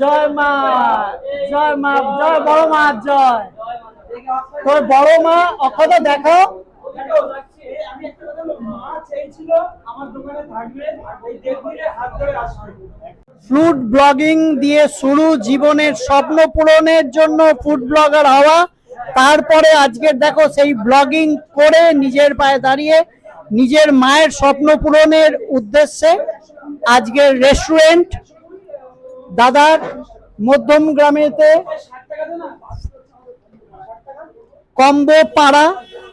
জয় মা জয় মা, জয় বড় মা, জয়। তোর বড় মা অক্ষতা দেখো। ফুড ব্লগিং দিয়ে শুরু জীবনের স্বপ্ন পূরণের জন্য ফুড ব্লগার হওয়া। তারপরে আজকের দেখো সেই ব্লগিং করে নিজের পায়ে দাঁড়িয়ে নিজের মায়ের স্বপ্ন পূরণের উদ্দেশ্যে আজকের রেস্টুরেন্ট দাদার মধ্যম গ্রামেতে কম্বো পাড়া,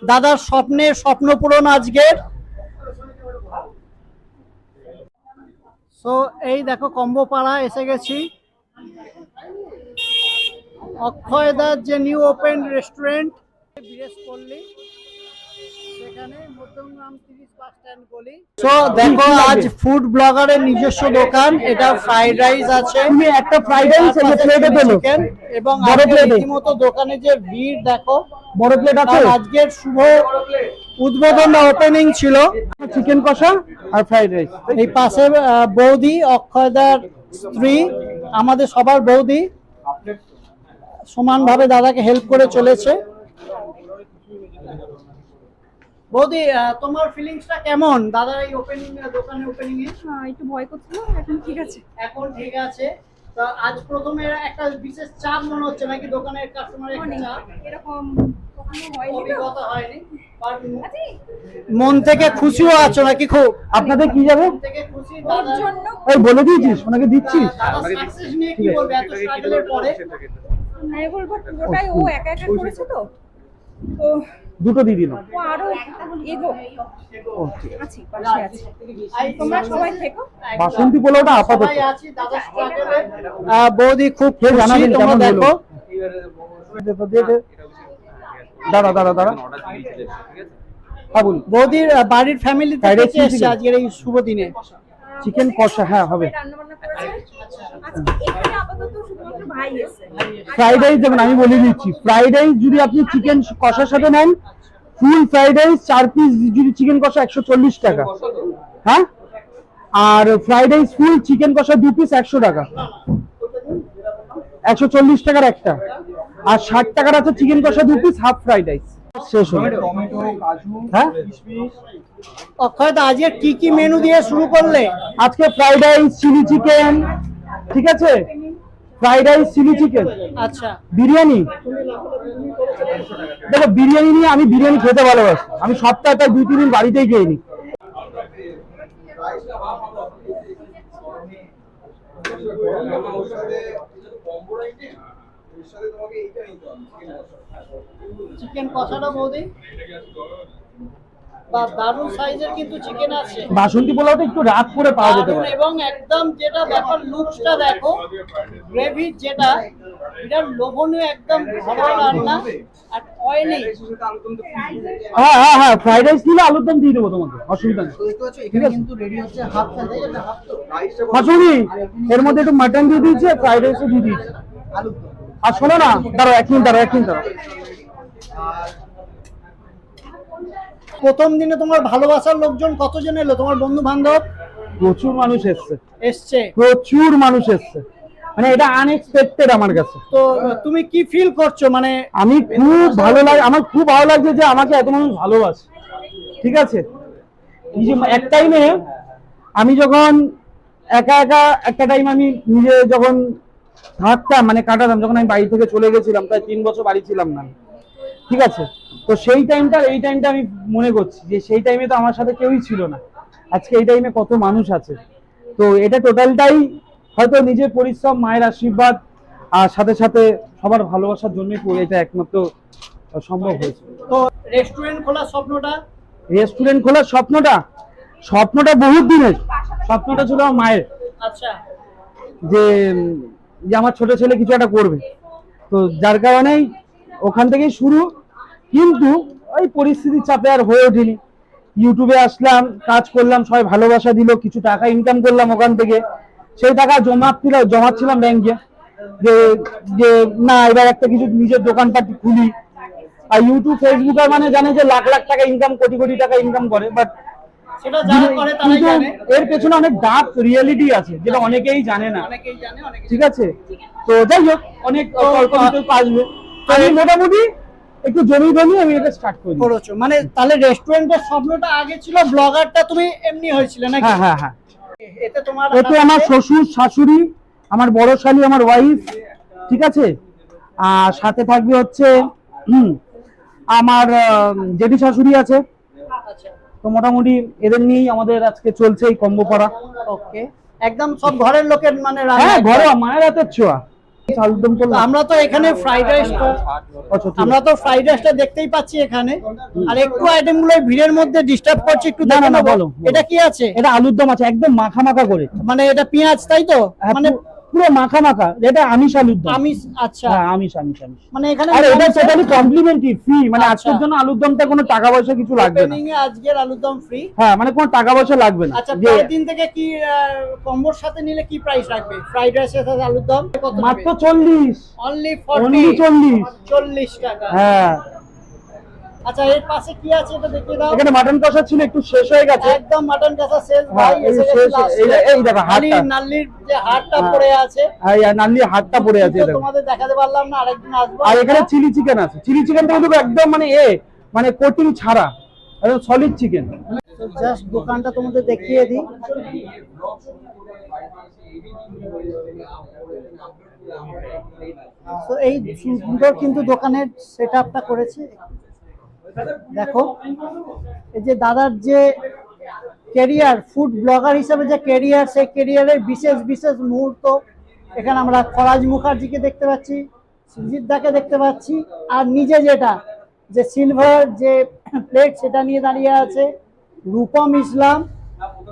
দাদার স্বপ্নের স্বপ্ন পূরণ আজকের। সো এই দেখো কম্বো পাড়া, এসে গেছি। অক্ষয় অক্ষয়দার যে নিউ ওপেন রেস্টুরেন্ট বিরেশ পল্লী সো দেখো আজ ফুড ব্লগারের নিজস্ব দোকান। এটা ফ্রাইড রাইস আছে। তুমি একটা ফ্রাইড রাইস পাশে প্লেটে পেল। এবং বড় রীতিমতো দোকানে যে ভিড় দেখো বড় প্লেট আছে? আজকের শুভ উদ্বোধন ওপেনিং ছিল। চিকেন কষা আর ফ্রাইড রাইস এই পাশে আহ, বৌদি অক্ষয়দার স্ত্রী আমাদের সবার বৌদি। সমানভাবে দাদাকে হেল্প করে চলেছে। বৌদি তোমার ফিলিংসটা কেমন? দাদার এই ওপেনিং দোকানের ওপেনিং এ? হ্যাঁ, একটু ভয় করছিল এখন ঠিক আছে। এখন ঠিক আছে। তো আজ প্রথমে একটা বিশেষ চাপ মনে হচ্ছে নাকি দোকানের কাস্টমারের চাপ? এরকম। হয়নি মন থেকে খুশিও আছো নাকি খুব? আপনাদের কি যাবে? মন থেকে খুশি ওর জন্য ওই বলে দিয়েছিস ওনাকে দিচ্ছিস? দাদা নিয়ে কি বলবে? পরে? আমি পুরোটাই ও একা একা করেছে তো? তো দুটো দিয়ে দিল ও আরও এগো। ও ঠিক আছে আছি পাশে আছি। তোমরা সবাই থেকো। বাসন্তী পোলাওটা আপাতত। সবাই আছি দাদা স্ট্রাগলে বৌদি খুব খেয়ে জানাবেন কেমন দেখো। দাঁড়া দাঁড়া দাঁড়া বৌদির বাড়ির ফ্যামিলি? আজকের এই শুভ দিনে। চিকেন কষা হ্যাঁ হবে। ফ্রাইড রাইস দেখুন আমি বলে দিচ্ছি ফ্রাইড রাইস যদি আপনি চিকেন কষার সাথে নেন ফুল ফ্রাইড রাইস চার পিস যদি চিকেন কষা একশো চল্লিশ টাকা। হ্যাঁ? আর ফ্রাইড রাইস ফুল চিকেন কষা দু পিস একশো টাকা। একশো চল্লিশ টাকার একটা। আর ষাট টাকার আছে চিকেন কষা দু পিস হাফ ফ্রাইড রাইস শেষ হলো। হ্যাঁ? অক্ষয়দা আজকে কি কি মেনু দিয়ে শুরু করলে? আজকে ফ্রাইড রাইস চিলি চিকেন ঠিক আছে? ফ্রাইড রাইস চিলি চিকেন আচ্ছা। বিরিয়ানি? দেখো বিরিয়ানি নিয়ে আমি বিরিয়ানি খেতে ভালোবাসি। আমি সপ্তাহে তাই দুই তিন দিন বাড়িতেই খেয়ে নিই। চিকেন কষাটা বৌদি? বা দারুণ সাইজের কিন্তু চিকেন আছে। বাসন্তী পোলাওটা একটু রাত করে পাওয়া যেতে পারে। এবং একদম যেটা ব্যাপার লুকসটা দেখো গ্রেভি যেটা এটা লোভনীয় একদম ভালো রান্না আর অয়েলি হ্যাঁ হ্যাঁ হ্যাঁ ফ্রাইড রাইস নিলে আলুর দম দিয়ে দেবো তোমাকে অসুবিধা নেই। এখানে কিন্তু রেডি হচ্ছে হাফ হাফ মাসুরি এর মধ্যে একটু মাটন দিয়ে দিয়েছে ফ্রাইড রাইসও দিয়ে দিয়েছে। আর শোনো না দাঁড়াও এক মিনিট দাঁড়াও এক মিনিট দাঁড়াও। প্রথম দিনে তোমার ভালোবাসার লোকজন কতজন এলো? তোমার বন্ধু বান্ধব প্রচুর মানুষ এসছে। এসছে? প্রচুর মানুষ এসছে। মানে এটা আনএক্সপেক্টেড আমার কাছে। তো তুমি কি ফিল করছ? মানে আমি খুব ভালো লাগে আমার খুব ভালো লাগছে যে আমাকে এত মানুষ ভালোবাসে। ঠিক আছে? এই যে এক টাইমে আমি যখন একা একা একটা টাইম আমি নিজে যখন থাকতাম মানে কাটাতাম যখন আমি বাড়ি থেকে চলে গেছিলাম প্রায় তিন বছর বাড়ি ছিলাম না। ঠিক আছে? তো সেই টাইমটা এই টাইমটা আমি মনে করছি যে সেই টাইমে তো আমার সাথে কেউই ছিল না। আজকে এই টাইমে কত মানুষ আছে। তো এটা টোটালটাই হয়তো নিজের পরিশ্রম মায়ের আশীর্বাদ আর সাথে সাথে সবার ভালোবাসার জন্যই এটা একমাত্র সম্ভব হয়েছে। তো রেস্টুরেন্ট খোলার স্বপ্নটা? রেস্টুরেন্ট খোলার স্বপ্নটা? স্বপ্নটা বহুত দিনের। স্বপ্নটা ছিল আমার মায়ের। আচ্ছা। যে যে আমার ছোট ছেলে কিছু একটা করবে। তো যার কারণেই ওখান থেকেই শুরু। কিন্তু ওই পরিস্থিতির চাপে আর হয়ে ওঠেনি। ইউটিউবে আসলাম কাজ করলাম সবাই ভালোবাসা দিল কিছু টাকা ইনকাম করলাম ওখান থেকে। সেই টাকা জমাচ্ছিল জমাচ্ছিলাম ব্যাংকে যে যে না এবার একটা কিছু নিজের দোকানপাট খুলি। আর ইউটিউব ফেসবুক আর মানে জানে যে লাখ লাখ টাকা ইনকাম কোটি কোটি টাকা ইনকাম করে বাট কিন্তু এর পেছনে অনেক ডার্ক রিয়েলিটি আছে যেটা অনেকেই জানে না। ঠিক আছে? তো যাই হোক অনেক আসবে আমি মোটামুটি একটু জমি জমি আমি এটা স্টার্ট করি। করেছ। মানে তাহলে রেস্টুরেন্টের স্বপ্নটা আগে ছিল ব্লগারটা তুমি এমনি হয়েছিল নাকি? হ্যাঁ হ্যাঁ হ্যাঁ। এতে তোমার এতে আমার শ্বশুর শাশুড়ি আমার বড় শালি আমার ওয়াইফ ঠিক আছে? আর সাথে থাকবে হচ্ছে হুম, আমার জেঠি শাশুড়ি আছে। আচ্ছা। তো মোটামুটি এদের নিয়েই আমাদের আজকে চলছে এই কম্বো পড়া। ওকে একদম সব ঘরের লোকের মানে হ্যাঁ। ঘরে মায়ের হাতের ছোঁয়া। আমরা তো এখানে ফ্রাইড রাইসটা আমরা তো ফ্রাইড রাইসটা দেখতেই পাচ্ছি এখানে। আর একটু আইটেমগুলো ভিড়ের মধ্যে ডিস্টার্ব করছে একটু দেখে না, বলো। এটা কি আছে? এটা আলুর দম আছে একদম মাখা মাখা করে। মানে এটা পেঁয়াজ তাই তো? হ্যাঁ, মানে পুরো মাখা মাখা। এটা আমিষ আলুর দম। আমিষ আচ্ছা। হ্যাঁ আমিষ আমিষ আমিষ। মানে এখানে আর এটা টোটালি কমপ্লিমেন্টারি ফ্রি মানে আচ্ছা। আজকের জন্য আলুর দমটা কোনো টাকা পয়সা কিছু লাগবে না। Opening এ আজকের আলুর দম ফ্রি হ্যাঁ মানে কোনো টাকা পয়সা লাগবে না। আচ্ছা দিন থেকে কি কম্বোর সাথে নিলে কি প্রাইস রাখবে? ফ্রাইড রাইসের সাথে আলুর দম কত মাত্র চল্লিশ। অনলি অনলি 40 চল্লিশ। 40 টাকা। হ্যাঁ। আচ্ছা এর পাশে কি আছে এটা দেখিয়ে দাও এখানে মাটন কষা ছিল একটু শেষ হয়ে গেছে। একদম মাটন কাঁচা শেষ হ্যাঁ, ভাই এই এসে শেষ, গেছে এই- এই দেখো হাড়টা। নাল্লির- যে হাড়টা হ্যাঁ। পড়ে আছে। এই নাল্লি হাতটা পড়ে আছে দেখো। তোমাদের দেখাতে পারলাম না আরেকদিন আসব। আর এখানে চিলি চিকেন আছে। চিলি চিকেনটা কিন্তু একদম মানে এ মানে কোটিং ছাড়া। একদম সলিড চিকেন জাস্ট দোকানটা তোমাদের দেখিয়ে দিই। তো এই সুন্দর কিন্তু দোকানের সেট আপটা করেছে। দেখো, এই যে দাদার যে কেরিয়ার ফুড ব্লগার হিসেবে যে কেরিয়ার সেই কেরিয়ারের বিশেষ বিশেষ মুহূর্ত এখানে আমরা ফরাজ মুখার্জিকে দেখতে পাচ্ছি, সুজিত দাকে দেখতে পাচ্ছি, আর নিজে যেটা, যে সিলভার যে প্লেট সেটা নিয়ে দাঁড়িয়ে আছে, রূপম ইসলাম।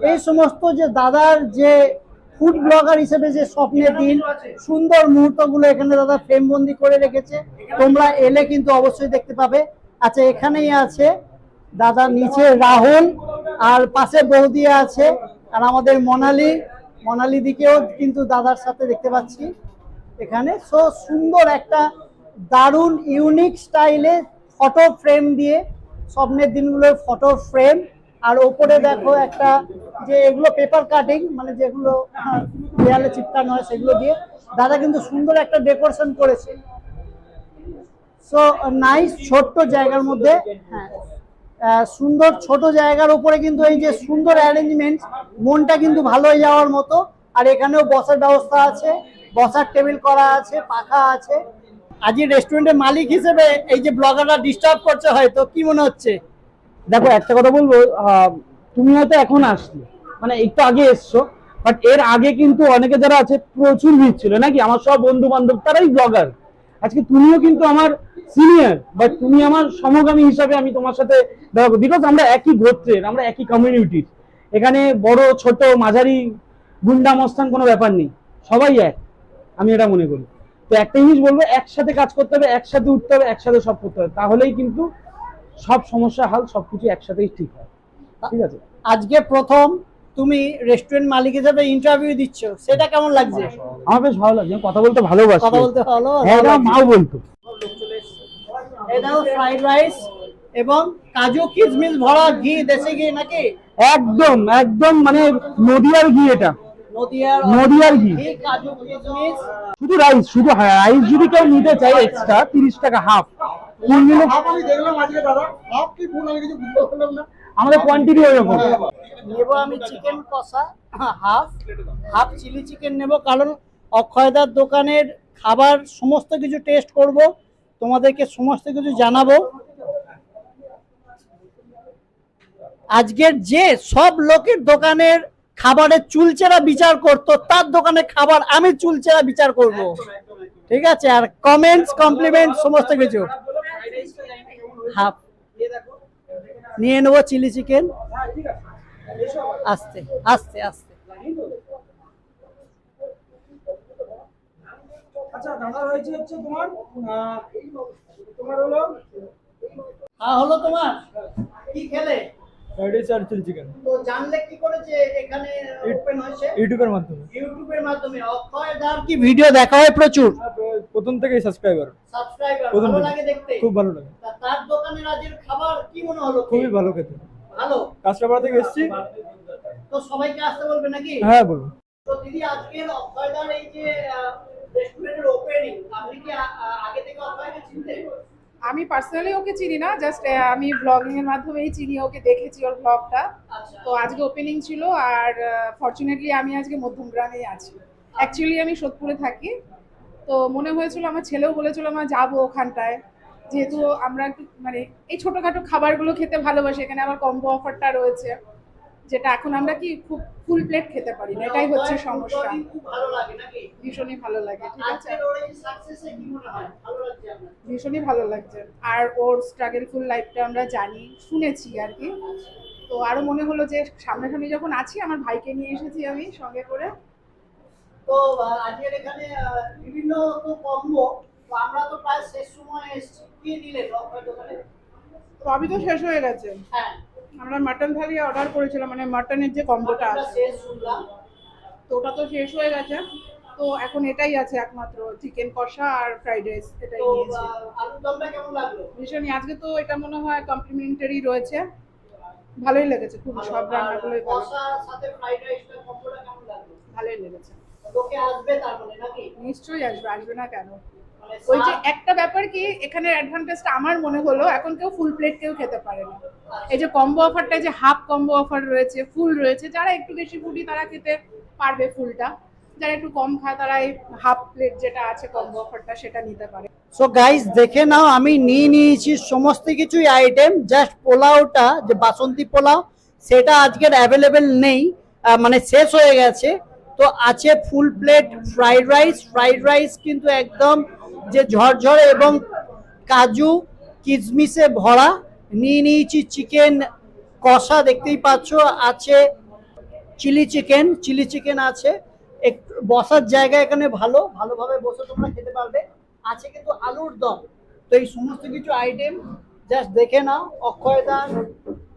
এই সমস্ত যে দাদার যে ফুড ব্লগার হিসেবে যে স্বপ্নের দিন, সুন্দর মুহূর্তগুলো এখানে দাদা ফ্রেমবন্দি করে রেখেছে। তোমরা এলে কিন্তু অবশ্যই দেখতে পাবে। আচ্ছা এখানেই আছে। দাদা নিচে রাহুল, আর পাশে বৌদি আছে, আর আমাদের মনালি। মনালি দিকেও কিন্তু দাদার সাথে দেখতে পাচ্ছি এখানে। সো সুন্দর একটা দারুণ ইউনিক স্টাইলে ফটো ফ্রেম দিয়ে স্বপ্নের দিনগুলোর ফটো ফ্রেম আর ওপরে দেখো একটা যে এগুলো পেপার কাটিং মানে যেগুলো দেয়ালে চিপকানো হয় সেগুলো দিয়ে। দাদা কিন্তু সুন্দর একটা ডেকোরেশন করেছে। সো নাইস ছোট্ট জায়গার মধ্যে হ্যাঁ। আহ, সুন্দর ছোট জায়গার উপরে কিন্তু এই যে সুন্দর অ্যারেঞ্জমেন্ট মনটা কিন্তু ভালো হয়ে যাওয়ার মতো। আর এখানেও বসার ব্যবস্থা আছে বসার টেবিল করা আছে পাখা আছে। আজই রেস্টুরেন্টের মালিক হিসেবে এই যে ব্লগাররা ডিস্টার্ব করছে হয়তো কি মনে হচ্ছে? দেখো একটা কথা বলব আহ, তুমি হয়তো এখন আসলে মানে একটু আগে এসছো বাট এর আগে কিন্তু অনেকে যারা আছে প্রচুর ভিড় ছিল নাকি? আমার সব বন্ধু বান্ধব তারাই ব্লগার আজকে তুমিও কিন্তু আমার সিনিয়র বাট তুমি আমার সমগামী হিসাবে আমি তোমার সাথে দেখো বিকজ আমরা একই গোত্রের আমরা একই কমিউনিটির এখানে বড় ছোট মাঝারি গুন্ডা মস্তান কোনো ব্যাপার নেই। সবাই এক আমি এটা মনে করি। তো একটা জিনিস বলব একসাথে কাজ করতে হবে একসাথে উঠতে হবে একসাথে সব করতে হবে। তাহলেই কিন্তু সব সমস্যা হাল সবকিছু একসাথেই ঠিক হয়। ঠিক আছে? আজকে প্রথম তুমি রেস্টুরেন্ট মালিক হিসেবে ইন্টারভিউ দিচ্ছ। সেটা কেমন লাগছে? আমার বেশ ভালো লাগছে। আমি কথা বলতে ভালোবাসি। কথা বলতে ভালো? হ্যাঁ মাও বলতো। এটাও ফ্রাইড রাইস এবং কাজু কিশমিশ ভরা ঘি দেশি ঘি নাকি? একদম একদম মানে নদিয়ার ঘি এটা। নদিয়ার ঘি। শুধু রাইস শুধু রাইস যদি কেউ নিতে চায় এক্সট্রা তিরিশ টাকা হাফ আমাদের কোয়ান্টিটি নেব আমি চিকেন কষা হাফ হাফ চিলি চিকেন নেব কারণ অক্ষয়দার দোকানের খাবার সমস্ত কিছু টেস্ট করব। তোমাদেরকে সমস্ত কিছু জানাব। আজকের যে সব লোকের দোকানের খাবারের চুলচেরা বিচার করতো, তার দোকানের খাবার আমি চুলচেরা বিচার করব। ঠিক আছে? আর কমেন্টস কমপ্লিমেন্ট সমস্ত কিছু। হাফ। নিয়ে নেব চিলি চিকেন। আস্তে আস্তে আস্তে। আচ্ছা দাদা হয়েছে হচ্ছে তোমার হ্যাঁ হলো তোমার। কি খেলে? ফ্রাইড রাইস আর চিলি চিকেন। তো জানলে কি করে যে এখানে ওপেন হয়েছে। ইউটিউবের মাধ্যমে। ইউটিউবের মাধ্যমে। অক্ষয় দার কি ভিডিও দেখা হয় প্রচুর? প্রথম থেকেই সাবস্ক্রাইবার সাবস্ক্রাইবার ভালো। লাগে দেখতে? খুব ভালো লাগে। তার দোকানের আজের খাবার কি মনে হলো? খুবই ভালো খেতে। ভালো? কাঁচরাপাড়া থেকে এসেছি। তো সবাইকে আসতে বলবে নাকি? হ্যাঁ বলুন। তো দিদি আজকের অক্ষয়দার এই যে আমি পার্সোনালি ওকে চিনি না জাস্ট আমি ব্লগিং এর মাধ্যমেই চিনি ওকে দেখেছি ওর ব্লগটা আচ্ছা। তো আজকে ওপেনিং ছিল আর ফরচুনেটলি আমি আজকে মধ্যমগ্রামেই আছি। অ্যাকচুয়ালি আমি সোদপুরে থাকি। তো মনে হয়েছিল আমার ছেলেও বলেছিল আমার যাব ওখানটায়। যেহেতু আমরা একটু মানে এই ছোটোখাটো খাবারগুলো খেতে ভালোবাসি এখানে আবার কম্বো অফারটা রয়েছে। যেটা এখন আমরা কি খুব ফুল প্লেট খেতে পারি না? এটাই হচ্ছে সমস্যা। খুব ভালো লাগে ভীষণই ভালো লাগে ঠিক আছে? ভীষণই ভালো লাগছে। আর ওর স্ট্রাগলফুল লাইফটা আমরা জানি শুনেছি আর কি। তো আরও মনে হলো যে সামনাসামনি যখন আছি আমার ভাইকে নিয়ে এসেছি আমি সঙ্গে করে। তো আজকের এখানে বিভিন্ন তো কম্বো আমরা তো প্রায় শেষ সময় এসেছি। কি অক্ষয় দোকানে সবই তো শেষ হয়ে গেছে। হ্যাঁ। আমরা মাটন থালি অর্ডার করেছিলাম মানে মাটনের যে কম্বোটা আছে। তো ওটা তো শেষ হয়ে গেছে। তো এখন এটাই আছে একমাত্র চিকেন কষা আর ফ্রাইড রাইস এটাই তো নিয়েছি আলুর দমটা কেমন লাগল? ভীষণই আজকে তো এটা মনে হয় কমপ্লিমেন্টারি রয়েছে। ভালোই লেগেছে খুব সব রান্নাগুলোই ভালো। সাথে ফ্রাইড রাইসটা কম্বোটা কেমন লাগল? ভালোই লেগেছে। লোকে আসবে তার মানে নাকি? নিশ্চয়ই আসবে আসবে না কেন? ওই যে একটা ব্যাপার কি, এখানে অ্যাডভান্টেজটা আমার মনে হলো, এখন কেউ ফুল প্লেট কেউ খেতে পারে না। এই যে কম্বো অফারটা যে হাফ কম্বো অফার রয়েছে ফুল রয়েছে, যারা একটু বেশি ফুডি তারা খেতে পারবে ফুলটা যারা একটু কম খায়, তারা এই হাফ প্লেট যেটা আছে কম্বো অফারটা সেটা নিতে পারে। সো গাইস দেখে নাও, আমি নিয়ে নিয়েছি সমস্ত কিছুই আইটেম জাস্ট পোলাওটা, যে বাসন্তী পোলাও, সেটা আজকের অ্যাভেলেবেল নেই মানে শেষ হয়ে গেছে। তো আছে full plate fried rice fried rice কিন্তু একদম যে ঝরঝরে এবং কাজু কিশমিশে ভরা নিয়ে নিয়েছি চিকেন কষা, দেখতেই পাচ্ছ, আছে চিলি চিকেন চিলি চিকেন আছে। একটু বসার জায়গা এখানে ভালো, ভালোভাবে বসে তোমরা খেতে পারবে। আছে কিন্তু আলুর দম। তো এই সমস্ত কিছু আইটেম জাস্ট দেখে নাও, অক্ষয়দার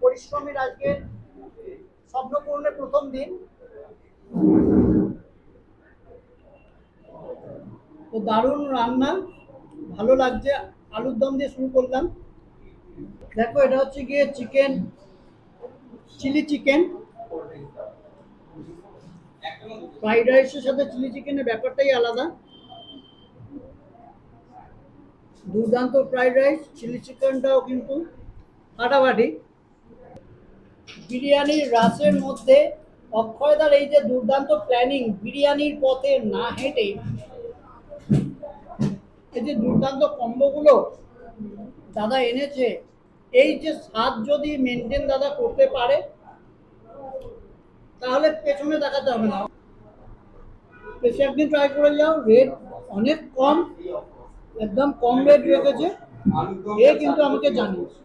পরিশ্রমের আজকে স্বপ্নপূর্ণের প্রথম দিন। তো দারুণ রান্না, ভালো লাগছে, আলুর দম দিয়ে শুরু করলাম। দেখো, এটা হচ্ছে গিয়ে চিকেন, চিলি চিকেন। ফ্রাইড রাইসের সাথে চিলি চিকেনের ব্যাপারটাই আলাদা। দুর্দান্ত ফ্রাইড রাইস, চিলি চিকেনটাও কিন্তু ফাটাফাটি বিরিয়ানির রাসের মধ্যে অক্ষয়দার এই যে দুর্দান্ত প্ল্যানিং বিরিয়ানির পথে না হেঁটে এই যে দুর্দান্ত কম্বোগুলো দাদা এনেছে, এই যে স্বাদ যদি মেনটেন দাদা করতে পারে, তাহলে পেছনে দেখাতে হবে না। বেশি একদিন ট্রাই করে যাও রেট অনেক কম, একদম কম রেট রেখেছে। এ কিন্তু আমাকে জানিয়েছে।